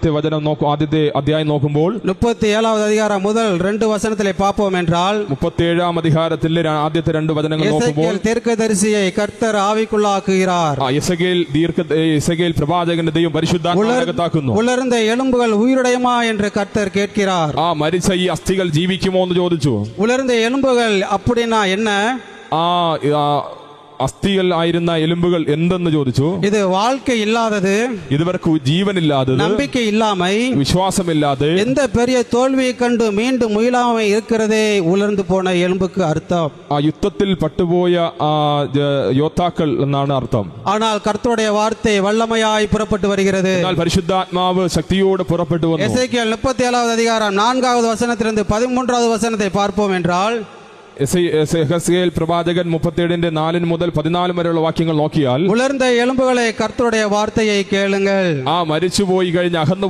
ആദ്യത്തെ വചനം നോക്കൂ ആദ്യത്തെ അധ്യായം നോക്കുമ്പോൾ முப்பத்தி ஏழாவது அதிகாரம் முதல் ரெண்டு வசனத்திலே பார்ப்போம் என்றால் മുപ്പത്തിയേഴാം അധികാരത്തിലെ ര- ആദ്യത്തെ രണ്ട് വചനങ്ങൾ നോക്കുമ്പോൾ எசேக்கியேல் தீர்க்கதரிசியை கர்த்தர் ஆவிக்குள்ளாக்குகிறார் ആ യസകേൽ ദീർഘ യസകേൽ പ്രവാചകന്റെ ദൈവം പരിശുദ്ധാത്മാകത്താക്കുന്നു உலர்ந்த எலும்புகள் உயிருடையமா என்று கர்த்தர் கேட்கிறார் ആ മരിച്ച ഈ അസ്ഥികൾ ജീവിക്കുമോ എന്ന് ചോദിച്ചു உலர்ந்த எலும்புகள் அப்படின்னா என்ன ആ ആ, അസ്ഥികൾ ആയിരുന്ന എലുമ്പുകൾ എന്തെന്ന് ചോദിച്ചു இது வாழ்க்கை இல்லாதது ഇതുവർക്ക് ജീവനില്ലാത്തത് நம்பிக்கை இல்லாமை വിശ്വാസമില്ലാതെ எந்த பெரிய தோல்வியை கண்டு மீண்டும் முயலாமை இருக்கிறதே உலர்ந்து போன எலும்புக்கு அர்த்தம் ആ യുദ്ധത്തിൽ പട്ടുപോയ ആ ജ- യോദ്ധാക്കൾ എന്നാണ് അർത്ഥം ஆனால் கர்த்தருடைய வார்த்தை வல்லமையாய் புறப்பட்டு வருகிறது എന്നാൽ പരിശുദ്ധാത്മാവ് ശക്തിയോടെ പുറപ്പെട്ടു വന്നു எசேக்கியேல் முப்பத்தி ஏழாவது அதிகாரம் நான்காவது வசனத்திலிருந்து பதிமூன்றாவது வசனத்தை பார்ப்போம் என்றால் എസെ- എസെ- എഹെസ്കേൽ പ്രവാചകൻ മുപ്പത്തിയേഴിന്റെ നാലിന് മുതൽ പതിനാല് വരെയുള്ള വാക്യങ്ങൾ നോക്കിയാൽ ഉളർന്ന എലമ്പുകളെ കർത്തരുടെ വാർത്തയെ കേളുങ്ങൾ. ആ മരിച്ചുപോയി കഴിഞ്ഞ് അകന്നു